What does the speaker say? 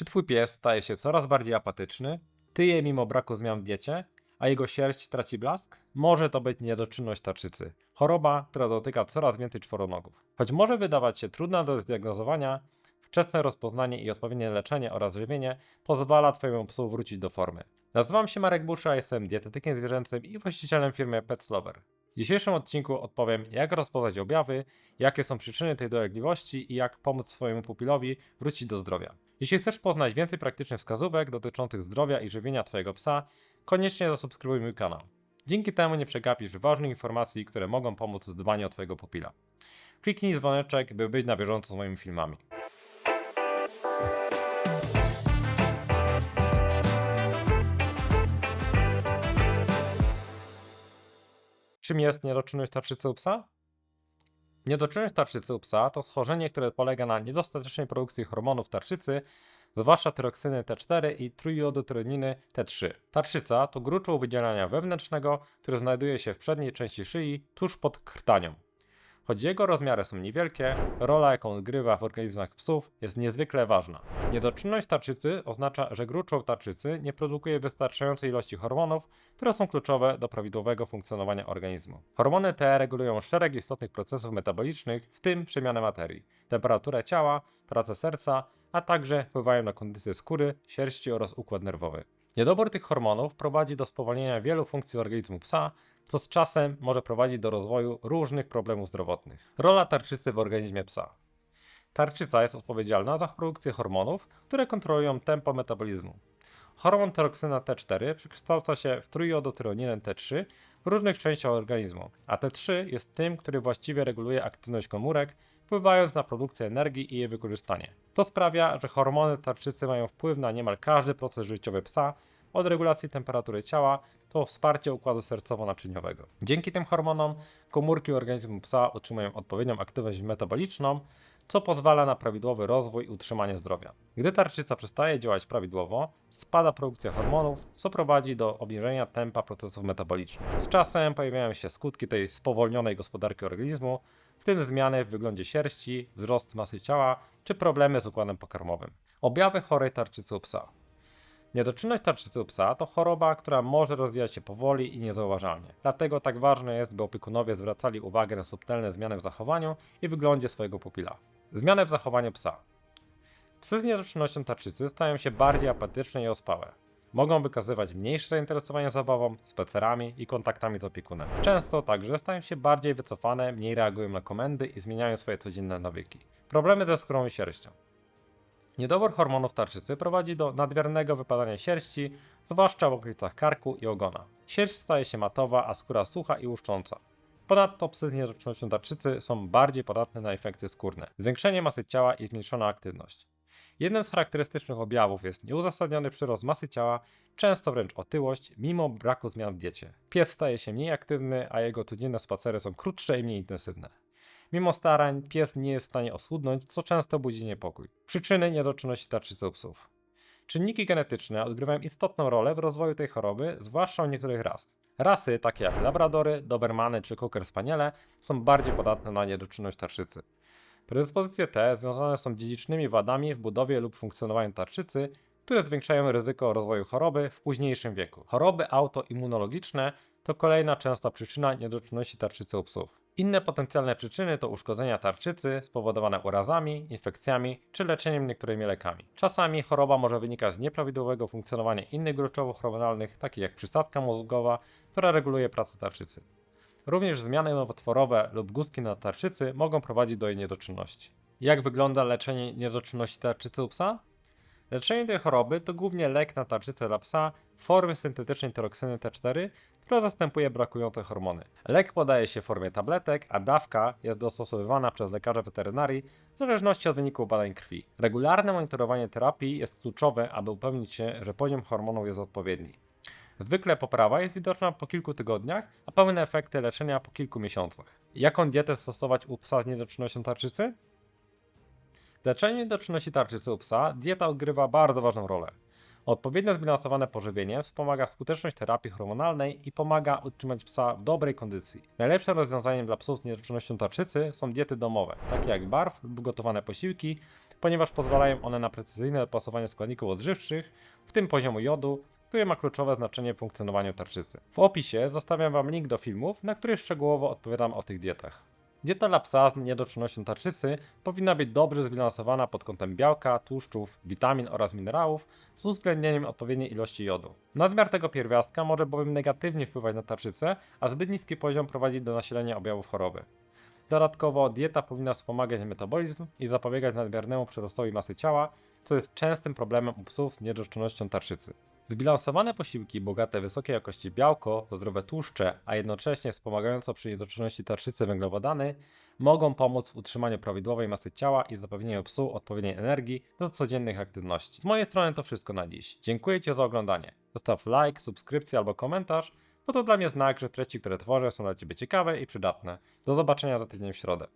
Czy twój pies staje się coraz bardziej apatyczny, tyje mimo braku zmian w diecie, a jego sierść traci blask? Może to być niedoczynność tarczycy, choroba, która dotyka coraz więcej czworonogów. Choć może wydawać się trudna do zdiagnozowania, wczesne rozpoznanie i odpowiednie leczenie oraz żywienie pozwala twojemu psu wrócić do formy. Nazywam się Marek Busza, jestem dietetykiem zwierzęcym i właścicielem firmy PetSlover. W dzisiejszym odcinku odpowiem, jak rozpoznać objawy, jakie są przyczyny tej dolegliwości i jak pomóc swojemu pupilowi wrócić do zdrowia. Jeśli chcesz poznać więcej praktycznych wskazówek dotyczących zdrowia i żywienia Twojego psa, koniecznie zasubskrybuj mój kanał. Dzięki temu nie przegapisz ważnych informacji, które mogą pomóc w dbaniu o Twojego pupila. Kliknij dzwoneczek, by być na bieżąco z moimi filmami. Czym jest niedoczynność tarczycy u psa? Niedoczynność tarczycy u psa to schorzenie, które polega na niedostatecznej produkcji hormonów tarczycy, zwłaszcza tyroksyny T4 i trójjodotyroniny T3. Tarczyca to gruczoł wydzielania wewnętrznego, który znajduje się w przedniej części szyi, tuż pod krtanią. Choć jego rozmiary są niewielkie, rola jaką odgrywa w organizmach psów jest niezwykle ważna. Niedoczynność tarczycy oznacza, że gruczoł tarczycy nie produkuje wystarczającej ilości hormonów, które są kluczowe do prawidłowego funkcjonowania organizmu. Hormony te regulują szereg istotnych procesów metabolicznych, w tym przemianę materii, temperaturę ciała, pracę serca, a także wpływają na kondycję skóry, sierści oraz układ nerwowy. Niedobór tych hormonów prowadzi do spowolnienia wielu funkcji organizmu psa, co z czasem może prowadzić do rozwoju różnych problemów zdrowotnych. Rola tarczycy w organizmie psa. Tarczyca jest odpowiedzialna za produkcję hormonów, które kontrolują tempo metabolizmu. Hormon tyroksyna T4 przekształca się w trójjodotyroninę T3 w różnych częściach organizmu, a T3 jest tym, który właściwie reguluje aktywność komórek, wpływając na produkcję energii i jej wykorzystanie. To sprawia, że hormony tarczycy mają wpływ na niemal każdy proces życiowy psa, od regulacji temperatury ciała do wsparcia układu sercowo-naczyniowego. Dzięki tym hormonom komórki organizmu psa otrzymują odpowiednią aktywność metaboliczną, co pozwala na prawidłowy rozwój i utrzymanie zdrowia. Gdy tarczyca przestaje działać prawidłowo, spada produkcja hormonów, co prowadzi do obniżenia tempa procesów metabolicznych. Z czasem pojawiają się skutki tej spowolnionej gospodarki organizmu, w tym zmiany w wyglądzie sierści, wzrost masy ciała czy problemy z układem pokarmowym. Objawy chorej tarczycy u psa. Niedoczynność tarczycy u psa to choroba, która może rozwijać się powoli i niezauważalnie. Dlatego tak ważne jest, by opiekunowie zwracali uwagę na subtelne zmiany w zachowaniu i wyglądzie swojego pupila. Zmiany w zachowaniu psa. Psy z niedoczynnością tarczycy stają się bardziej apatyczne i ospałe. Mogą wykazywać mniejsze zainteresowanie zabawą, spacerami i kontaktami z opiekunem. Często także stają się bardziej wycofane, mniej reagują na komendy i zmieniają swoje codzienne nawyki. Problemy ze skórą i sierścią. Niedobór hormonów tarczycy prowadzi do nadmiernego wypadania sierści, zwłaszcza w okolicach karku i ogona. Sierść staje się matowa, a skóra sucha i łuszcząca. Ponadto psy z niedoczynnością tarczycy są bardziej podatne na efekty skórne, zwiększenie masy ciała i zmniejszona aktywność. Jednym z charakterystycznych objawów jest nieuzasadniony przyrost masy ciała, często wręcz otyłość, mimo braku zmian w diecie. Pies staje się mniej aktywny, a jego codzienne spacery są krótsze i mniej intensywne. Mimo starań, pies nie jest w stanie oschudnąć, co często budzi niepokój. Przyczyny niedoczynności tarczycy u psów. Czynniki genetyczne odgrywają istotną rolę w rozwoju tej choroby, zwłaszcza u niektórych ras. Rasy takie jak labradory, dobermany czy cocker spaniele są bardziej podatne na niedoczynność tarczycy. Predyspozycje te związane są dziedzicznymi wadami w budowie lub funkcjonowaniu tarczycy, które zwiększają ryzyko rozwoju choroby w późniejszym wieku. Choroby autoimmunologiczne to kolejna częsta przyczyna niedoczynności tarczycy u psów. Inne potencjalne przyczyny to uszkodzenia tarczycy spowodowane urazami, infekcjami czy leczeniem niektórymi lekami. Czasami choroba może wynikać z nieprawidłowego funkcjonowania innych gruczołów hormonalnych, takich jak przysadka mózgowa, która reguluje pracę tarczycy. Również zmiany nowotworowe lub guzki na tarczycy mogą prowadzić do jej niedoczynności. Jak wygląda leczenie niedoczynności tarczycy u psa? Leczenie tej choroby to głównie lek na tarczycę dla psa w formie syntetycznej tyroksyny T4, która zastępuje brakujące hormony. Lek podaje się w formie tabletek, a dawka jest dostosowywana przez lekarza weterynarii w zależności od wyników badań krwi. Regularne monitorowanie terapii jest kluczowe, aby upewnić się, że poziom hormonów jest odpowiedni. Zwykle poprawa jest widoczna po kilku tygodniach, a pełne efekty leczenia po kilku miesiącach. Jaką dietę stosować u psa z niedoczynnością tarczycy? W leczeniu niedoczynności tarczycy u psa dieta odgrywa bardzo ważną rolę. Odpowiednio zbilansowane pożywienie wspomaga skuteczność terapii hormonalnej i pomaga utrzymać psa w dobrej kondycji. Najlepszym rozwiązaniem dla psów z niedoczynnością tarczycy są diety domowe, takie jak barw lub gotowane posiłki, ponieważ pozwalają one na precyzyjne dopasowanie składników odżywczych, w tym poziomu jodu, który ma kluczowe znaczenie w funkcjonowaniu tarczycy. W opisie zostawiam Wam link do filmów, na których szczegółowo odpowiadam o tych dietach. Dieta psa z niedoczynnością tarczycy powinna być dobrze zbilansowana pod kątem białka, tłuszczów, witamin oraz minerałów z uwzględnieniem odpowiedniej ilości jodu. Nadmiar tego pierwiastka może bowiem negatywnie wpływać na tarczycę, a zbyt niski poziom prowadzić do nasilenia objawów choroby. Dodatkowo dieta powinna wspomagać metabolizm i zapobiegać nadmiernemu przyrostowi masy ciała, co jest częstym problemem u psów z niedoczynnością tarczycy. Zbilansowane posiłki bogate wysokiej jakości białko, zdrowe tłuszcze, a jednocześnie wspomagająco przy niedoczynności tarczycy węglowodany, mogą pomóc w utrzymaniu prawidłowej masy ciała i zapewnieniu psu odpowiedniej energii do codziennych aktywności. Z mojej strony to wszystko na dziś. Dziękuję Ci za oglądanie. Zostaw like, subskrypcję albo komentarz, bo to dla mnie znak, że treści, które tworzę są dla Ciebie ciekawe i przydatne. Do zobaczenia za tydzień w środę.